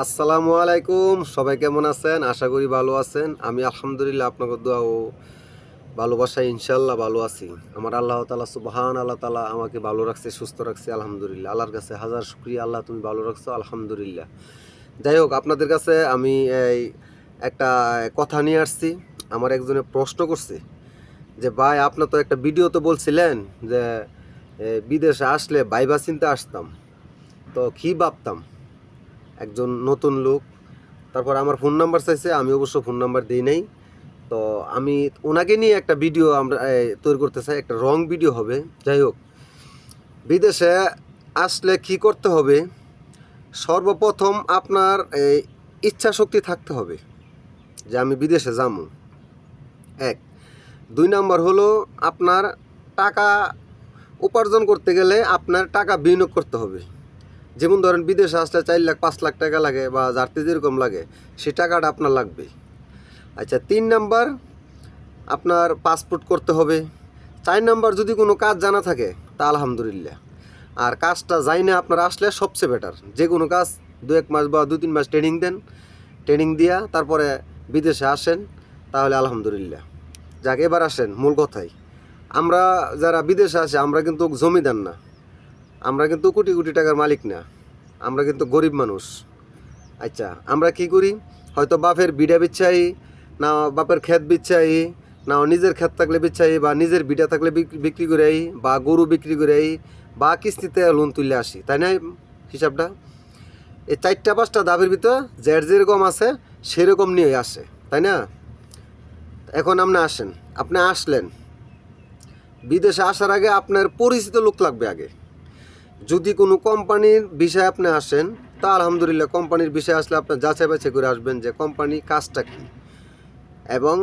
আসসালামু আলাইকুম, সবাই কেমন আছেন? আশা করি ভালো আছেন। আমি আলহামদুলিল্লাহ আপনাকে দোয়া ও ভালোবাসায় ইনশাল্লাহ ভালো আছি। আমার আল্লাহ তালা সুবাহান আল্লাহ তালা আমাকে ভালো রাখছে, সুস্থ রাখছে, আলহামদুলিল্লাহ। আল্লাহর কাছে হাজার শুক্রিয়া, আল্লাহ তুমি ভালো রাখছো, আলহামদুলিল্লাহ। যাই হোক, আপনাদের কাছে আমি এই একটা কথা নিয়ে আসছি। আমার একজনে প্রশ্ন করছে যে, ভাই আপনার তো একটা ভিডিওতে বলছিলেন যে বিদেশে আসলে বাইবা চিনতে আসতাম। তো কী ভাবতাম? একজন নতুন লোক। তারপর আমার ফোন নাম্বার চাইছে, আমি অবশ্য ফোন নাম্বার দিই নাই। তো আমি ওনাকে নিয়ে একটা ভিডিও আমরা তৈরি করতে চাই, একটা রং ভিডিও হবে। যাই হোক, বিদেশে আসলে কি করতে হবে? সর্বপ্রথম আপনার এই ইচ্ছা শক্তি থাকতে হবে যে আমি বিদেশে যাব। এক। দুই নাম্বার হলো আপনার টাকা উপার্জন করতে গেলে আপনার টাকা বিনিয়োগ করতে হবে। যেমন ধরেন বিদেশে আসলে চার লাখ, পাঁচ লাখ টাকা লাগে বা যারতে যেরকম লাগে, সে টাকাটা আপনার লাগবে আচ্ছা তিন নাম্বার, আপনার পাসপোর্ট করতে হবে। চার নাম্বার, যদি কোনো কাজ জানা থাকে, তা আলহামদুলিল্লাহ। আর কাজটা যাই না আপনার আসলে সবচেয়ে বেটার যে কোনো কাজ, দু এক মাস বা দু তিন মাস ট্রেনিং দেন। ট্রেনিং দিয়া তারপরে বিদেশে আসেন, তাহলে আলহামদুলিল্লাহ। যাক, এবার আসেন, মূল কথাই। আমরা যারা বিদেশে আসে, আমরা কিন্তু জমিদার না। আমরা কিন্তু কোটি কোটি টাকার মালিক না। আমরা কিন্তু গরিব মানুষ। আচ্ছা আমরা কি করি? হয়তো বাপের বিডা বিচ্ছাই, না বাপের ক্ষেত বিচ্ছাই, না নিজের ক্ষেত থাকলে বিচ্ছাই, বা নিজের বিডা থাকলে বিক্রি করে আই, বা গরু বিক্রি করে আই, বা কিস্তিতে লোন তুলে আসি, তাই না হিসাবটা? এই চারটা পাঁচটা দাবির ভিতর যার যেরকম আছে, সেরকম নিয়ে আসে, তাই না? এখন আপনি আসেন, আপনি আসলেন। বিদেশে আসার আগে আপনার পরিচিত লোক লাগবে আগে। যদি কোনো কোম্পানির বিষয়ে আপনি আসেন, তা আলহামদুলিল্লাহ কোম্পানির বিষয়ে আসলে আপনি যাচাই বাছাই করে আসবেন যে কোম্পানি কাজটা কী এবং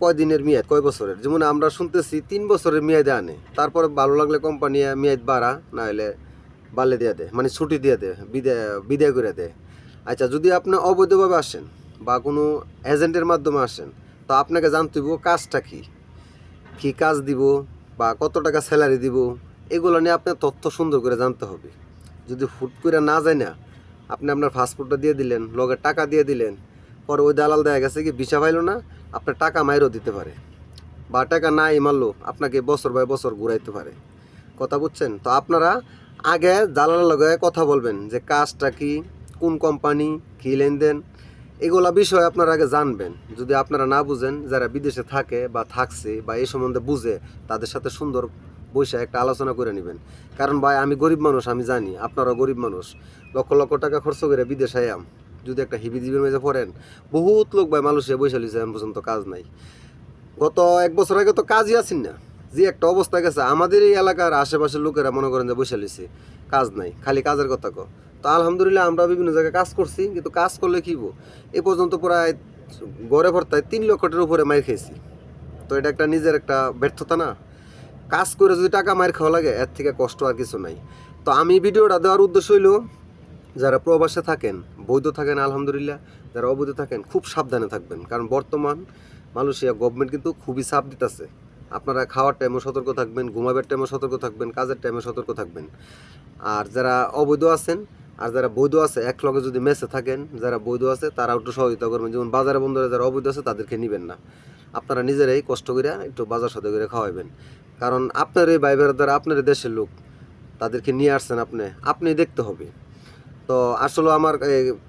কয় দিনের মেয়াদ, কয় বছরের। যেমন আমরা শুনতেছি তিন বছরের মেয়াদে আনে, তারপরে ভালো লাগলে কোম্পানি মেয়াদ বাড়া না হলে বাড়লে দিয়ে দেয় মানে ছুটি দিয়ে দেয়, বিদায় বিদায় করে দেয়। আচ্ছা যদি আপনি অবৈধভাবে আসেন বা কোনো এজেন্টের মাধ্যমে আসেন, তো আপনাকে জানতে হইব কাজটা কী? কী কাজ দিব বা কত টাকা স্যালারি দিব? এগুলো নিয়ে আপনার তথ্য সুন্দর করে জানতে হবে। যদি ফুট করে না যায় না, আপনি আপনার পাসপোর্টটা দিয়ে দিলেন, লগে টাকা দিয়ে দিলেন, পরে ওই দালাল দেখা গেছে কি ভিসা পাইলো না, আপনার টাকা মাইরও দিতে পারে। বা টাকা নাই মারলো, আপনাকে বছর বাই বছর ঘুরাইতে পারে। কথা বুঝছেন? তো আপনারা আগে দালালের লগে কথা বলবেন যে কাজটা কি, কোন কোম্পানি, কী লেনদেন, এগুলা বিষয় আপনারা আগে জানবেন। যদি আপনারা না বুঝেন, যারা বিদেশে থাকে বা থাকছে বা এই সম্বন্ধে বুঝে, তাদের সাথে সুন্দর বসে একটা আলোচনা করে নেবেন। কারণ ভাই, আমি গরিব মানুষ, আমি জানি, আপনারাও গরিব মানুষ। লক্ষ লক্ষ টাকা খরচ করে বিদেশে আয়াম যদি একটা হিবি দিবির মেঝে পড়েন, বহুত লোক ভাই মানুষে বসে লিছে এখন পর্যন্ত কাজ নাই। গত এক বছর আগে তো কাজই আছেন না। যে একটা অবস্থা গেছে, আমাদের এই এলাকার আশেপাশের লোকেরা মনে করেন যে বসে লিছে কাজ নাই। খালি কাজের কথা কো তো আলহামদুলিল্লাহ আমরা বিভিন্ন জায়গায় কাজ করছি, কিন্তু কাজ করলে কি? এ পর্যন্ত প্রায় গড়ে ভর্তায় তিন লক্ষটির উপরে মাইর খেয়েছি তো এটা একটা নিজের একটা ব্যর্থতা না? কাজ করে যদি টাকা মার খাওয়া লাগে, এর থেকে কষ্ট আর কিছু নাই। তো আমি ভিডিওটা দেওয়ার উদ্দেশ্য হইল, যারা প্রবাসে থাকেন, বৈধ থাকেন, আলহামদুলিল্লাহ, যারা অবৈধ থাকেন, খুব সাবধানে থাকবেন। কারণ বর্তমান মালয়েশিয়া গভর্নমেন্ট কিন্তু খুবই চাপ দিতেছে। আপনারা খাওয়ার টাইমে সতর্ক থাকবেন, ঘুমাবার টাইমে সতর্ক থাকবেন, কাজের টাইমে সতর্ক থাকবেন। আর যারা অবৈধ আছেন, আর যারা বৈধ আছে, এক লগে যদি মেসে থাকেন, যারা বৈধ আছে, তারা একটু সহযোগিতা করবেন। যেমন বাজারে বন্ধুরা যারা অবৈধ আছে, তাদেরকে নেবেন না। আপনারা নিজেরাই কষ্ট করে একটু বাজার সাথে করে খাওয়াবেন কারণ আপনার এই ভাই দ্বারা আপনার দেশের লোক, তাদেরকে নিয়ে আসছেন আপনি আপনি দেখতে হবে। তো আসলে আমার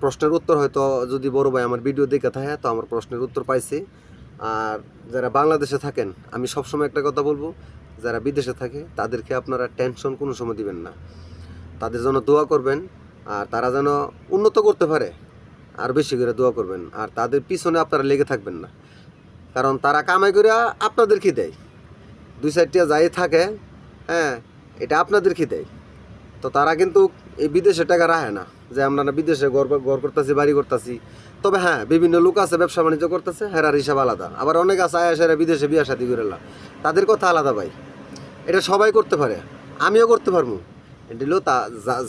প্রশ্নের উত্তর হয়তো যদি বড় ভাই আমার ভিডিও দেখে থাকে, তো আমার প্রশ্নের উত্তর পাইছি। আর যারা বাংলাদেশে থাকেন, আমি সবসময় একটা কথা বলব, যারা বিদেশে থাকে, তাদেরকে আপনারা টেনশন কোনো সময় দিবেন না। তাদের জন্য দোয়া করবেন, আর তারা যেন উন্নত করতে পারে, আর বেশি করে দোয়া করবেন। আর তাদের পিছনে আপনারা লেগে থাকবেন না। কারণ তারা কামাই করে আপনাদেরকে দেয়। দুই সাইডটা যাই থাকে হ্যাঁ এটা আপনাদেরকে দেয় তো তারা কিন্তু এই বিদেশে টাকা রাখে না, যে আমরা না বিদেশে ঘর করতেছি, বাড়ি করতেছি। তবে হ্যাঁ বিভিন্ন লোক আছে, ব্যবসা বাণিজ্য করতেছে, হেরার হিসাব আলাদা। আবার অনেক আছে, আয়া সেরা বিদেশে বিয়া শাদি করে। তাদের কথা আলাদা ভাই। এটা সবাই করতে পারে, আমিও করতে পারব। এটা হলো তা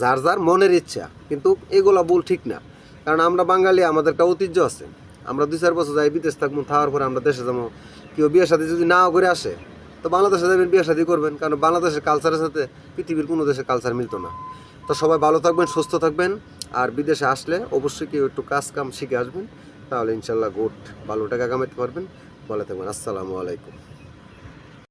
যার যার মনের ইচ্ছা। কিন্তু এগুলা ভুল ঠিক না। কারণ আমরা বাঙালি, আমাদের একটা ঐতিহ্য আছে। আমরা দুই চার বছর যাই বিদেশ থাকব থাকার পরে আমরা দেশে যাব। কেউ বিয়ে শাদি যদি নাও করে আসে তো বাংলাদেশে যাবেন বিয়ে শাদি করবেন, কারণ বাংলাদেশের কালচারের সাথে পৃথিবীর কোনো দেশের কালচার মিলতো না। তো সবাই ভালো থাকবেন, সুস্থ থাকবেন, আর বিদেশে আসলে অবশ্যই কেউ একটু কাজ কাম শিখে আসবেন, তাহলে ইনশাল্লাহ গুড ভালো টাকা কামাতে পারবেন। ভালো থাকবেন, আসসালামু আলাইকুম।